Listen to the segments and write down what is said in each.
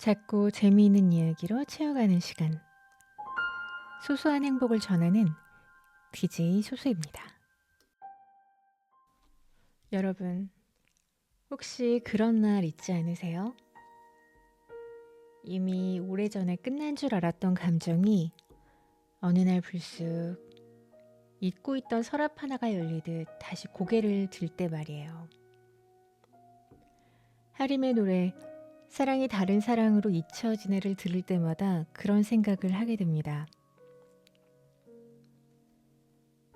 작고 재미있는 이야기로 채워가는 시간. 소소한 행복을 전하는 DJ 소소입니다. 여러분, 혹시 그런 날 있지 않으세요? 이미 오래전에 끝난 줄 알았던 감정이 어느 날 불쑥 잊고 있던 서랍 하나가 열리듯 다시 고개를 들 때 말이에요. 하림의 노래 사랑이 다른 사랑으로 잊혀지네를 들을 때마다 그런 생각을 하게 됩니다.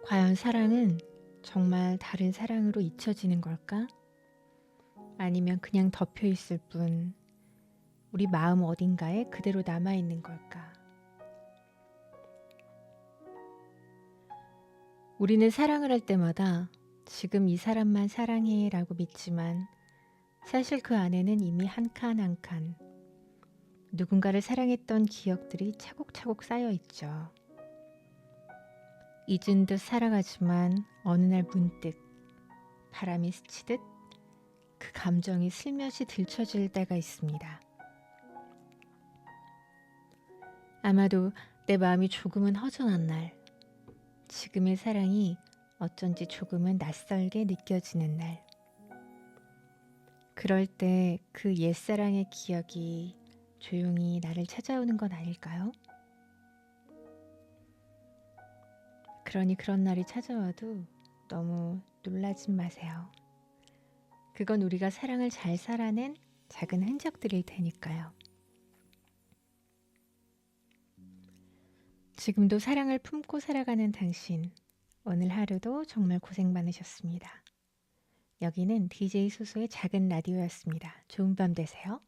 과연 사랑은 정말 다른 사랑으로 잊혀지는 걸까? 아니면 그냥 덮여 있을 뿐 우리 마음 어딘가에 그대로 남아 있는 걸까? 우리는 사랑을 할 때마다 지금 이 사람만 사랑해 라고 믿지만 사실 그 안에는 이미 한 칸 한 칸 누군가를 사랑했던 기억들이 차곡차곡 쌓여 있죠. 잊은 듯 살아가지만 어느 날 문득 바람이 스치듯 그 감정이 슬며시 들춰질 때가 있습니다. 아마도 내 마음이 조금은 허전한 날, 지금의 사랑이 어쩐지 조금은 낯설게 느껴지는 날, 그럴 때 그 옛사랑의 기억이 조용히 나를 찾아오는 건 아닐까요? 그러니 그런 날이 찾아와도 너무 놀라진 마세요. 그건 우리가 사랑을 잘 살아낸 작은 흔적들일 테니까요. 지금도 사랑을 품고 살아가는 당신, 오늘 하루도 정말 고생 많으셨습니다. 여기는 DJ 소소의 작은 라디오였습니다. 좋은 밤 되세요.